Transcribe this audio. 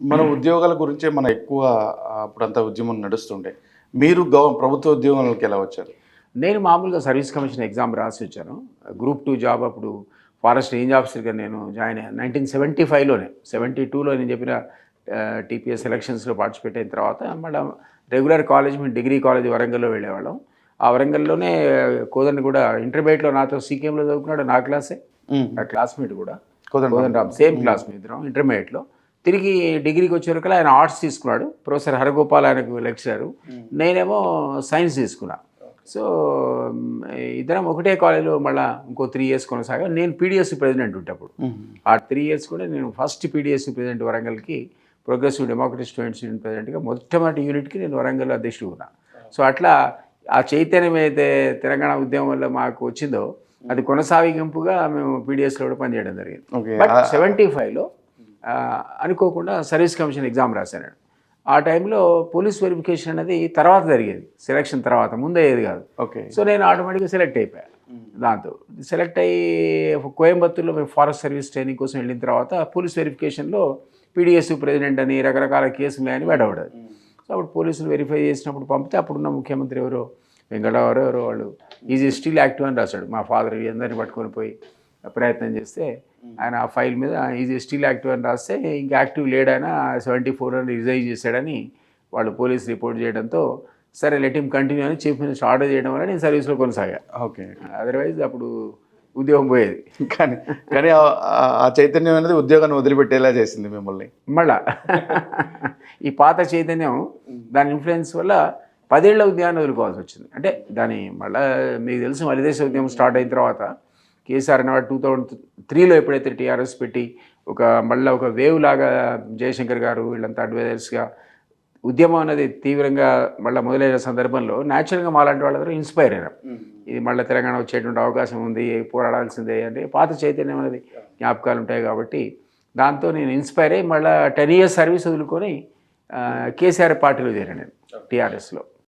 మన ఉద్యోగాల గురించే మన ఎక్కువ ఆ, అప్పుడంతా ఉద్యమం నడుస్తుండే. మీరు గవ ప్రభుత్వ ఉద్యోగాలకు ఎలా వచ్చారు? నేను మామూలుగా సర్వీస్ కమిషన్ ఎగ్జామ్ రాసి వచ్చాను. గ్రూప్ టూ జాబ్ అప్పుడు ఫారెస్ట్ రేంజ్ ఆఫీసర్గా నేను జాయిన్ అయ్యాను. నైన్టీన్ సెవెంటీ ఫైవ్లోనే సెవెంటీ టూలో నేను చెప్పిన టీపీఎస్ ఎలక్షన్స్లో పార్టిసిపేట్ అయిన తర్వాత మళ్ళీ రెగ్యులర్ కాలేజ్ మేము డిగ్రీ కాలేజ్ వరంగల్లో వెళ్ళేవాళ్ళం. ఆ వరంగల్లోనే కోదండ కూడా ఇంటర్మీడియట్లో నాతో సీకేఎంలో చదువుకున్నాడు నా క్లాసే. నా క్లాస్మేట్ కూడా. కోదండ రామ్. సేమ్ క్లాస్ మీ ఇద్దరం ఇంటర్మీడియట్లో. తిరిగి డిగ్రీకి వచ్చేవరకు ఆయన ఆర్ట్స్ తీసుకున్నాడు. ప్రొఫెసర్ హరగోపాల్ ఆయనకు లెక్చరరు. నేనేమో సైన్స్ తీసుకున్నా. సో ఇద్దరం ఒకటే కాలేజీలో మళ్ళీ ఇంకో త్రీ ఇయర్స్ కొనసాగా నేను పీడిఎస్ ప్రెసిడెంట్ ఉంటే అప్పుడు ఆ త్రీ ఇయర్స్ కూడా నేను ఫస్ట్ పీడిఎస్ ప్రెసిడెంట్ వరంగల్కి ప్రోగ్రెసివ్ డెమోక్రటిక్ స్టూడెంట్స్ యూనియన్ ప్రెసిడెంట్గా మొట్టమొదటి యూనిట్కి నేను వరంగల్ అధ్యక్షుడు ఉన్నా. సో అట్లా ఆ చైతన్యం అయితే తెలంగాణ ఉద్యమం వల్ల మాకు వచ్చిందో అది కొనసాగింపుగా మేము పీడిఎస్లో కూడా పనిచేయడం జరిగింది. బట్ సెవెంటీ ఫైవ్లో అనుకోకుండా సర్వీస్ కమిషన్ ఎగ్జామ్ రాశాను ఆ టైంలో పోలీస్ వెరిఫికేషన్ అనేది తర్వాత జరిగేది. సెలక్షన్ తర్వాత ముందే అయ్యేది కాదు. ఓకే. సో నేను ఆటోమేటిక్గా సెలెక్ట్ అయిపోయాను దాంతో సెలెక్ట్ అయ్యి కోయంబత్తూర్లో మేము ఫారెస్ట్ సర్వీస్ ట్రైనింగ్ కోసం వెళ్ళిన తర్వాత పోలీస్ వెరిఫికేషన్లో పీడిఎస్ ప్రెసిడెంట్ అని రకరకాల కేసులు అని వెడవడదు సో అప్పుడు పోలీసులు వెరిఫై చేసినప్పుడు పంపితే అప్పుడున్న ముఖ్యమంత్రి ఎవరో వెంకటరావు ఎవరో వాళ్ళు ఈజీ స్టిల్ యాక్టివ్ అని రాశాడు. మా ఫాదర్ అందరిని పట్టుకొని పోయి ప్రయత్నం చేస్తే ఆయన ఆ ఫైల్ మీద ఈజీ స్టిల్ యాక్టివ్ అని రాస్తే ఇంకా యాక్టివ్ లేడైనా సెవెంటీ ఫోర్ అని రిజైన్ చేశాడని వాళ్ళు పోలీస్ రిపోర్ట్ చేయడంతో సరే లెట్ హిమ్ కంటిన్యూ అని చీఫ్ మినిస్టర్ ఆర్డర్ చేయడం వల్ల నేను సర్వీస్లో కొనసాగా. ఓకే. అదర్వైజ్ అప్పుడు ఉద్యోగం పోయేది. కానీ కానీ ఆ- చైతన్యం అనేది ఉద్యోగాన్ని వదిలిపెట్టేలా చేసింది మిమ్మల్ని. మళ్ళా. ఈ పాత చైతన్యం దాని ఇన్ఫ్లుయెన్స్ వల్ల పదేళ్ళ ఉద్యమాన్ని వదులుకోవాల్సి వచ్చింది. అంటే దాని మళ్ళా మీకు తెలుసు మలిదేశ ఉద్యమం స్టార్ట్ అయిన తర్వాత కేసీఆర్ అనేవాడు టూ థౌజండ్ త్రీలో ఎప్పుడైతే టీఆర్ఎస్ పెట్టి ఒక మళ్ళీ ఒక వేవ్ లాగా జయశంకర్ గారు వీళ్ళంతా అడ్వైజర్స్గా ఉద్యమం అనేది తీవ్రంగా మళ్ళీ మొదలైన సందర్భంలో న్యాచురల్గా మాలాంటి వాళ్ళందరూ ఇన్స్పైర్ అయినాం ఇది మళ్ళీ తెలంగాణ వచ్చేటువంటి అవకాశం ఉంది పోరాడాల్సిందే అంటే పాత చైతన్యం అనేది జ్ఞాపకాలు ఉంటాయి కాబట్టి దాంతో నేను ఇన్స్పైర్ అయ్యి మళ్ళీ టెన్ ఇయర్స్ సర్వీస్ వదులుకొని కేసీఆర్ పార్టీలో చేరాను నేను టీఆర్ఎస్లో.